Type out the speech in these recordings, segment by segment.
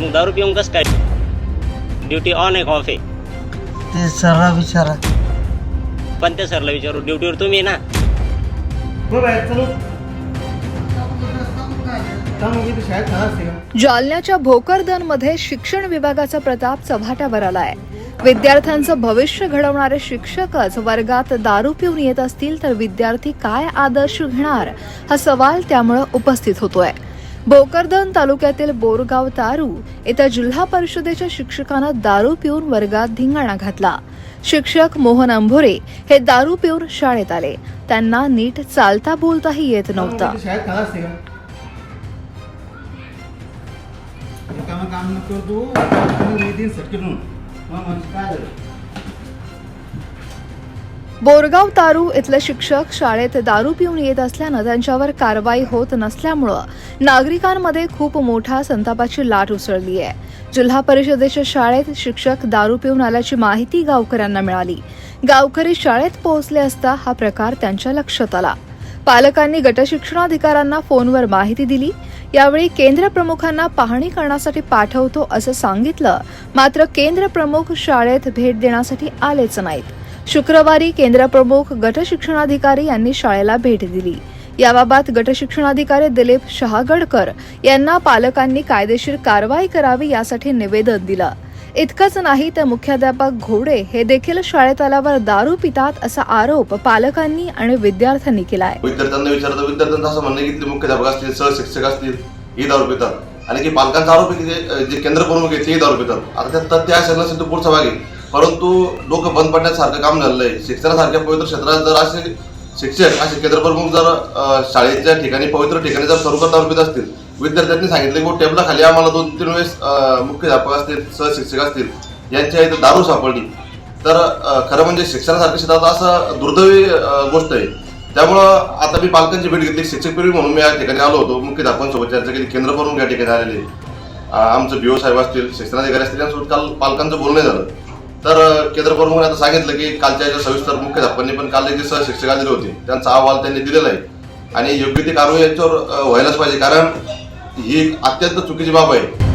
मग दारू पिऊन कसं काय? ड्युटी ऑन आहे का ऑफ आहे. ते सरला विचारा. पण त्या सरला विचारू ड्युटीवर तुम्ही ना. जालन्याच्या भोकरदनमध्ये शिक्षण विभागाचा प्रताप चव्हाट्यावर आलाय. विद्यार्थ्यांचं भविष्य घडवणारे शिक्षकच वर्गात दारू पिऊन येत असतील तर विद्यार्थी काय आदर्श घेणार? हा सवाल त्यामुळे उपस्थित होतोय. भोकरदन तालुक्यातील बोरगाव तारू येथे जिल्हा परिषदेच्या शिक्षकानं दारू पिऊन वर्गात धिंगाणा घातला. शिक्षक मोहन अंभोरे हे दारू पिऊन शाळेत आले. त्यांना नीट चालता बोलताही येत नव्हता. काम बोरगाव तारू इथले शिक्षक शाळेत दारू पिऊन येत असल्यानं त्यांच्यावर कारवाई होत नसल्यामुळं नागरिकांमध्ये खूप मोठा संतापाची लाट उसळली आहे. जिल्हा परिषदेच्या शाळेत शिक्षक दारू पिऊन आल्याची माहिती गावकऱ्यांना मिळाली. गावकरी शाळेत पोहोचले असता हा प्रकार त्यांच्या लक्षात आला. पालकांनी गटशिक्षणाधिकाऱ्यांना फोनवर माहिती दिली. यावेळी केंद्र प्रमुखांना पाहणी करण्यासाठी पाठवतो असं सांगितलं. मात्र केंद्र प्रमुख शाळेत भेट देण्यासाठी आलेच नाहीत. शुक्रवारी केंद्रप्रमुख गटशिक्षणाधिकारी यांनी शाळेला भेट दिली. याबाबत गटशिक्षणाधिकारी दिलीप शहागडकर यांना पालकांनी कायदेशीर कारवाई करावी यासाठी निवेदन दिलं. इतकंच नाही तर मुख्याध्यापक घोडे हे देखील शाळेत आल्यावर दारू पितात असा आरोप पालकांनी आणि विद्यार्थ्यांनी केलाय. विद्यार्थ्यांना विचारतो विद्यार्थ्यांचं असं म्हणणं की मुख्याध्यापक असतील सहशिक्षक असतील हे दारू पितात. आणि की पालकांचा आरोप जे केंद्र प्रमुख आहेत तेही दारू पितात. आता त्या तथ्य असेल पुढचा भाग आहे. परंतु लोक बंद पडण्यासारखं काम झालेलं आहे शिक्षणासारख्या पवित्र क्षेत्रात जर असे शिक्षक असे केंद्रप्रमुख जर शाळेच्या ठिकाणी पवित्र ठिकाणी जर स्वरूपात दारू असतील विद्यार्थ्यांनी सांगितले की हो, टेबला खाली आम्हाला दोन तीन वेळेस मुख्याध्यापक असतील सहशिक्षक असतील यांच्या इथं दारू सापडली. तर खरं म्हणजे शिक्षणासारख्या क्षेत्रात असं दुर्दैवी गोष्ट आहे. त्यामुळं आता मी पालकांची भेट घेतली. शिक्षक पिढी म्हणून मी या ठिकाणी आलो होतो. मुख्याध्यापकांसोबत चर्चा केली. केंद्रप्रमुख या ठिकाणी आलेले. आमचं बीओ साहेब असतील शिक्षणाधिकारी असतील यांसोबत काल पालकांचं बोलणं झालं. तर केंद्र प्रमुखांनी आता सांगितलं की कालच्या याच्या सविस्तर मुख्याध्यापकांनी पण काल जे सहशिक्षक आलेले होते. त्यांचा अहवाल त्यांनी दिलेला आहे. आणि योग्य ती कारवाई यांच्यावर व्हायलाच पाहिजे. कारण ही एक अत्यंत चुकीची बाब आहे.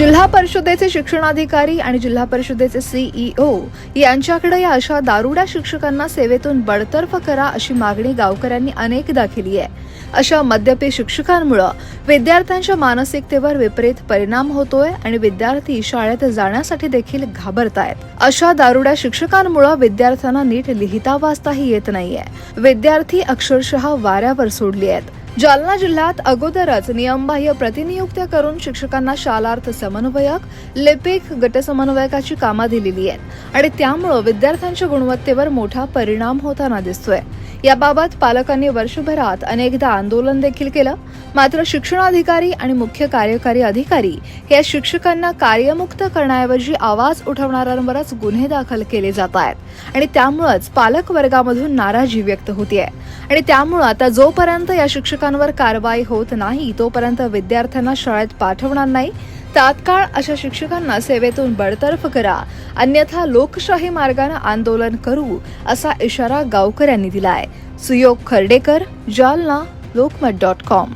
जिल्हा परिषदेचे शिक्षणाधिकारी आणि जिल्हा परिषदेचे सीईओ यांच्याकडे या अशा दारुड्या शिक्षकांना सेवेतून बडतर्फ करा अशी मागणी गावकऱ्यांनी अनेकदा केली आहे. अशा मद्यपी शिक्षकांमुळे विद्यार्थ्यांच्या मानसिकतेवर विपरीत परिणाम होतोय आणि विद्यार्थी शाळेत जाण्यासाठी देखील घाबरतायत. अशा दारुड्या शिक्षकांमुळे विद्यार्थ्यांना नीट लिहिता वाचताही येत नाहीये. विद्यार्थी अक्षरशः वाऱ्यावर सोडली आहेत जालना जिल्ह्यात अगोदरच नियमबाह्य प्रतिनियुक्त्या करून शिक्षकांना शालार्थ समन्वयक लिपिक गटसमन्वयकाची कामं दिलेली आहेत. आणि त्यामुळं विद्यार्थ्यांच्या गुणवत्तेवर मोठा परिणाम होताना दिसतोय. याबाबत पालकांनी वर्षभरात अनेकदा आंदोलन देखील केलं. मात्र शिक्षणाधिकारी आणि मुख्य कार्यकारी अधिकारी या शिक्षकांना कार्यमुक्त करण्याऐवजी आवाज उठवणाऱ्यांवरच गुन्हे दाखल केले जात आहेत. आणि त्यामुळंच पालक वर्गामधून नाराजी व्यक्त होतीये. आणि त्यामुळं आता जोपर्यंत या शिक्षकांवर कारवाई होत नाही तोपर्यंत विद्यार्थ्यांना शाळेत पाठवणार नाही. तात्काळ अशा शिक्षकांना सेवेतून बडतर्फ करा. अन्यथा लोकशाही मार्गाने आंदोलन करू असा इशारा गावकऱ्यांनी दिलाय. Suyog Khardekar Jalna Lokmat dot com.